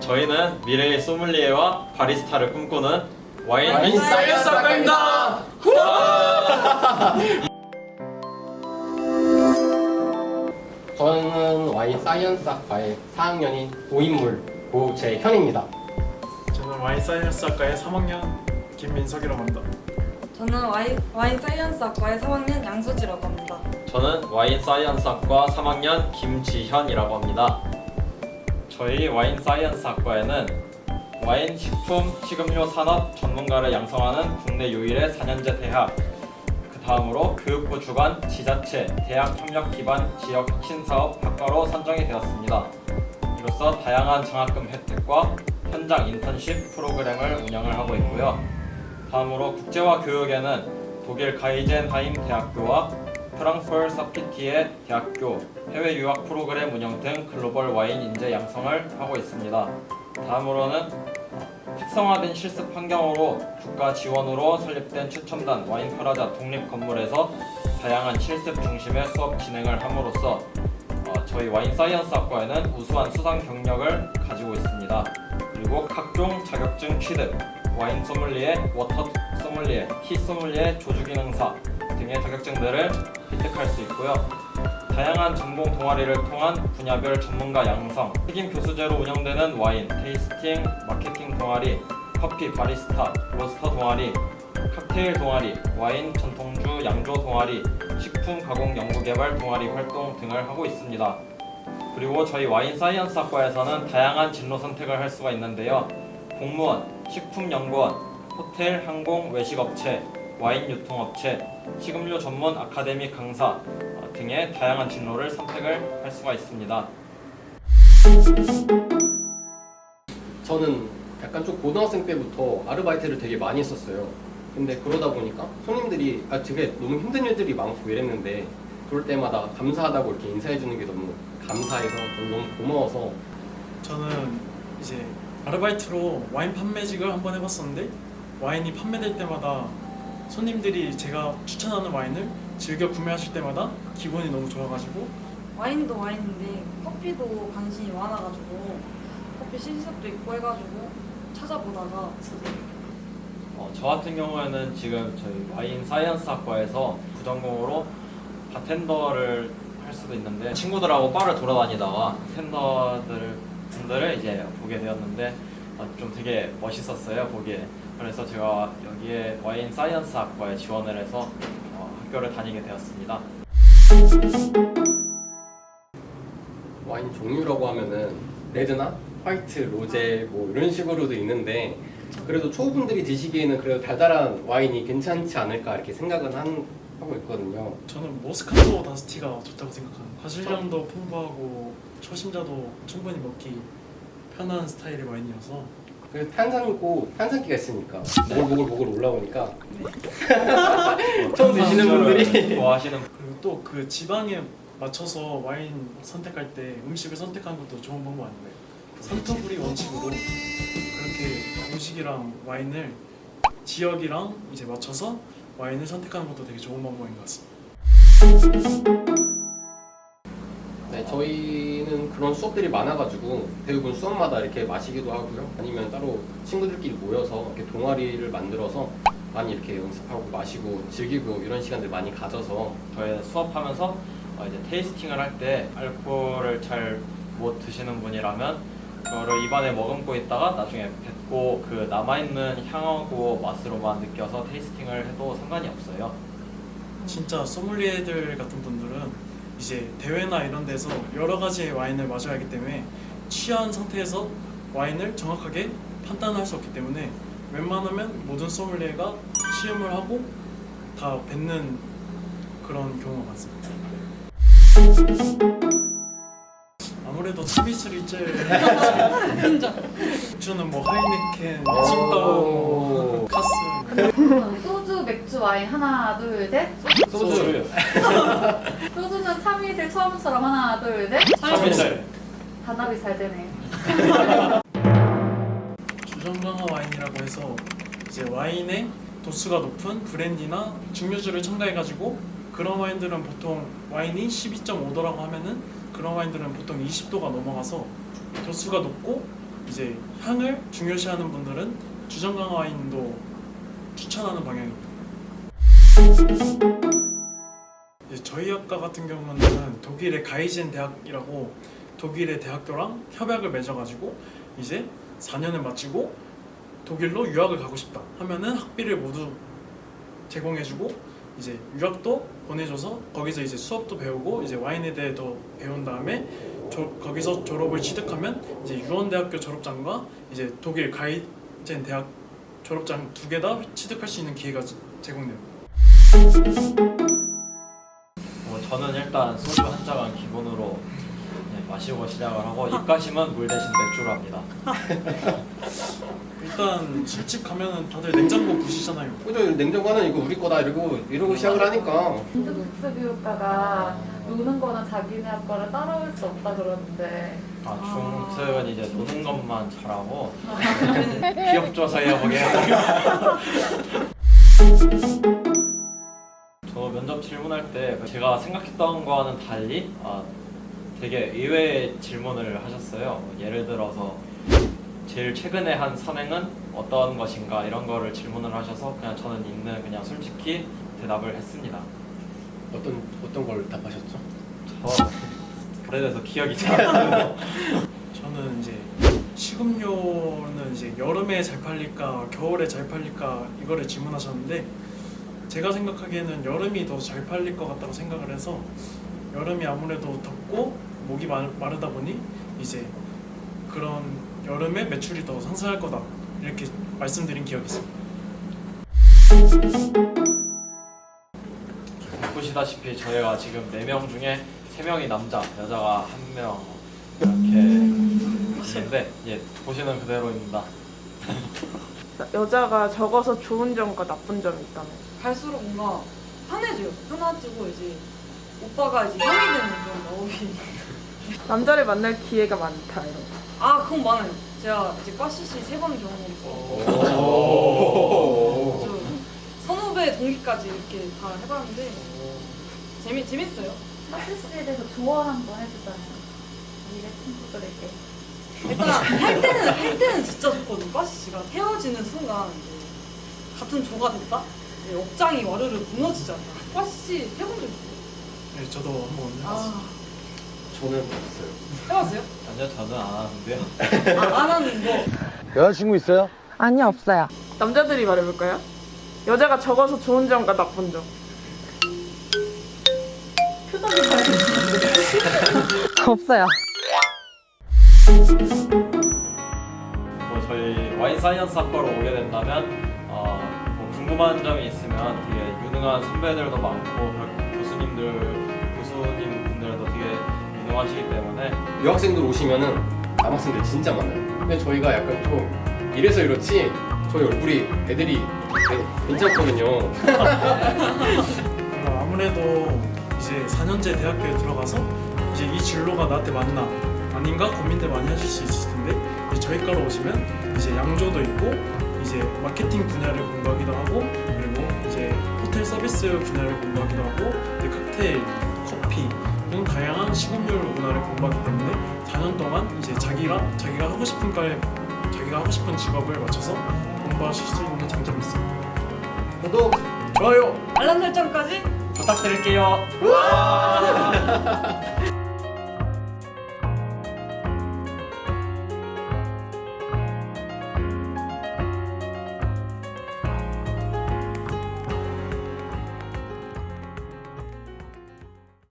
저희는 미래의 소믈리에와 바리스타를 꿈꾸는 와인, 와인 사이언스 학과입니다. 저는 와인 사이언스 학과의 4학년인 고인물 고재현입니다. 저는 와인 사이언스 학과의 3학년 김민석이라고 합니다. 저는 와인, 와인 사이언스 학과의 3학년 양수지라고 합니다. 저는 와인 사이언스학과 3학년 김지현이라고 합니다. 저희 와인 사이언스 학과에는 와인, 식품, 식음료 산업 전문가를 양성하는 국내 유일의 4년제 대학 그 다음으로 교육부 주관 지자체 대학 협력 기반 지역 혁신 사업 학과로 선정이 되었습니다. 이로써 다양한 장학금 혜택과 현장 인턴십 프로그램을 운영을 하고 있고요. 다음으로 국제화 교육에는 독일 가이젠하임 대학교와 프랑크푸르 사피티의 대학교 해외 유학 프로그램 운영 등 글로벌 와인 인재 양성을 하고 있습니다. 다음으로는 특성화된 실습 환경으로 국가 지원으로 설립된 최첨단 와인 프라자 독립 건물에서 다양한 실습 중심의 수업 진행을 함으로써 어, 저희 와인 사이언스 학과에는 우수한 수상 경력을 가지고 있습니다. 그리고 각종 자격증 취득, 와인 소믈리에, 워터 소믈리에, 티 소믈리에, 조주기능사 등의 자격증들을 획득할 수 있고요. 다양한 전공 동아리를 통한 분야별 전문가 양성, 책임 교수제로 운영되는 와인, 테이스팅, 마케팅 동아리, 커피 바리스타, 로스터 동아리, 칵테일 동아리, 와인 전통주 양조 동아리, 식품 가공 연구개발 동아리 활동 등을 하고 있습니다. 그리고 저희 와인 사이언스 학과에서는 다양한 진로 선택을 할 수가 있는데요. 공무원, 식품연구원, 호텔, 항공, 외식업체, 와인 유통업체, 식음료 전문 아카데미 강사 어, 등의 다양한 진로를 선택을 할 수가 있습니다. 저는 약간 좀 고등학생 때부터 아르바이트를 되게 많이 했었어요. 근데 그러다 보니까 손님들이 아 되게 너무 힘든 일들이 많고 이랬는데 그럴 때마다 감사하다고 이렇게 인사해 주는 게 너무 감사해서 저는 너무 고마워서 저는 이제 아르바이트로 와인 판매직을 한번 해봤었는데 와인이 판매될 때마다 손님들이 제가 추천하는 와인을 즐겨 구매하실 때마다 기분이 너무 좋아가지고. 와인도 와인인데 커피도 관심이 많아가지고 커피 실습도 있고 해가지고 찾아보다가 어, 저 같은 경우에는 지금 저희 와인 사이언스 학과에서 부전공으로 바텐더를 할 수도 있는데 친구들하고 바를 돌아다니다가 바텐더들 분들을 이제 보게 되었는데 어, 좀 되게 멋있었어요 보기에 그래서 제가 여기에 와인 사이언스 학과에 지원을 해서 어, 학교를 다니게 되었습니다. 와인 종류라고 하면은 레드나 화이트, 로제 뭐 이런 식으로도 있는데 그래도 초보분들이 드시기에는 그래도 달달한 와인이 괜찮지 않을까 이렇게 생각은 한, 하고 있거든요. 저는 모스카토 다스티가 좋다고 생각합니다. 과실량도 풍부하고 초심자도 충분히 먹기 편한 스타일의 와인이어서 그래서 탄산고 탄산기가 있으니까. 보글보글 보글 올라오니까. 처음 드시는 분들이. 좋아하시는 그리고 또 그 지방에 맞춰서 와인 선택할 때 음식을 선택하는 것도 좋은 방법 아닌가요? 선터부리 원칙으로 그렇게 음식이랑 와인을 지역이랑 이제 맞춰서 와인을 선택하는 것도 되게 좋은 방법인 것 같습니다. 네, 저희는 그런 수업들이 많아가지고 대부분 수업마다 이렇게 마시기도 하고요. 아니면 따로 친구들끼리 모여서 이렇게 동아리를 만들어서 많이 이렇게 연습하고 마시고 즐기고 이런 시간들 많이 가져서 저희 수업하면서 어, 이제 테이스팅을 할 때 알코올을 잘 못 드시는 분이라면 그거를 입안에 머금고 있다가 나중에 뱉고 그 남아있는 향하고 맛으로만 느껴서 테이스팅을 해도 상관이 없어요. 진짜 소믈리에들 같은 분들은 이제 대회나 이런 데서 여러 가지의 와인을 마셔야 하기 때문에 취한 상태에서 와인을 정확하게 판단할 수 없기 때문에 웬만하면 모든 소믈리에가 시음을 하고 다 뱉는 그런 경우가 많습니다. 아무래도 서비스를 제일 인정. 주는 뭐 하이네켄, 칭따오, 카스 맥주, 와인 하나, 둘, 셋. 소주 소주는 참이슬 처음처럼 하나, 둘, 셋. 참이슬. 단합이 잘 되네. 주전강화 와인이라고 해서 이제 와인의 도수가 높은 브랜디나 증류주를 첨가해가지고 그런 와인들은 보통 와인이 12.5도라고 하면은 그런 와인들은 보통 20도가 넘어가서 도수가 높고 이제 향을 중요시하는 분들은 주정강 와인도 추천하는 방향입니다. 저희 학과 같은 경우는 독일의 가이젠 대학이라고 독일의 대학교랑 협약을 맺어가지고 이제 4년을 마치고 독일로 유학을 가고 싶다 하면은 학비를 모두 제공해주고 이제 유학도 보내줘서 거기서 이제 수업도 배우고 이제 와인에 대해 더 배운 다음에 조- 거기서 졸업을 취득하면 이제 유언대학교 졸업장과 이제 독일 가이젠 대학 졸업장 두 개 다 취득할 수 있는 기회가 제- 제공돼요. 뭐 저는 일단 소주 한 잔은 기본으로 네, 마시고 시작을 하고 입가심은 물 대신 맥주로 합니다. 일단 술집 가면은 다들 냉장고 부시잖아요. 그죠 냉장고 하나 이거 우리 거다 이러고 이러고 시작을 하니까 인도국수 교육과가 노는 거는 자기네 학과를 따라올 수 없다 그러는데 아, 중특은 이제 노는 것만 잘하고 귀엽죠 저희가 보기에는 저 면접 질문할 때 제가 생각했던 거와는 달리 아, 되게 의외의 질문을 하셨어요. 예를 들어서 제일 최근에 한 선행은 어떤 것인가 이런 거를 질문을 하셔서 그냥 저는 있는 그냥 솔직히 대답을 했습니다. 어떤 어떤 걸 답하셨죠? 저 오래돼서 기억이 잘 안 나요. 저는 이제 식음료는 이제 여름에 잘 팔릴까 겨울에 잘 팔릴까 이거를 질문하셨는데 제가 생각하기에는 여름이 더 잘 팔릴 것 같다고 생각을 해서 여름이 아무래도 덥고 목이 마, 마르다 보니 이제 그런 여름에 매출이 더 상승할 거다 이렇게 말씀드린 기억이 있습니다. 보시다시피 저희가 지금 4명 중에 3명이 남자, 여자가 1명 이렇게 있는데 예, 보시는 그대로입니다. 여자가 적어서 좋은 점과 나쁜 점이 있다면 갈수록 뭔가 편해져요. 편해지고 이제 오빠가 이제 형이 되는 그런 마음이. 남자를 만날 기회가 많다 이런 거. 아 그건 많아요. 제가 이제 과시시 세번 있어서 오. 저 선후배 동기까지 이렇게 다 해봤는데 재미 재밌어요. 파티스에 대해서 조언 한번 해주잖아요. 미래 친구들에게. 일단 할 때는 할 때는 진짜 좋거든. 과시시가 헤어지는 순간 이제 같은 조가 됐다. 이제 업장이 와르르 무너지잖아. 과시시 해본 적 있어요? 네, 저도 한번 해봤어요. 아 저는 없어요. 해봤어요? 아니요, 저는 안 하는데요. 아, 안 하는 거. 여자친구 있어요? 아니요 없어요. 남자들이 말해볼까요? 여자가 적어서 좋은 점과 나쁜 점. 없어요. 뭐 저희 와인 사이언스 학과로 오게 된다면 어, 뭐 궁금한 점이 있으면 되게 유능한 선배들도 많고 교수님들, 교수님 분들도 되게 유능하시기 때문에 유학생들 오시면은 남학생들 진짜 많아요. 근데 저희가 약간 좀 이래서 이렇지 저희 얼굴이 애들이 네, 괜찮거든요. 어, 아무래도 이제 4년제 대학교에 들어가서 이제 이 진로가 나한테 맞나 아닌가 고민들 많이 하실 수 있을 텐데 이제 저희 과로 오시면 이제 양조도 있고 이제 마케팅 분야를 공부하기도 하고 그리고 이제 호텔 서비스 분야를 공부하기도 하고 이제 칵테일, 커피 등 다양한 식음료 문화를 공부하기 때문에 4년 동안 이제 자기가 자기가 하고 싶은 과에 자기가 하고 싶은 직업을 맞춰서 공부하실 수 있는 장점이 있습니다. 구독 좋아요. 알람 설정까지 부탁드릴게요.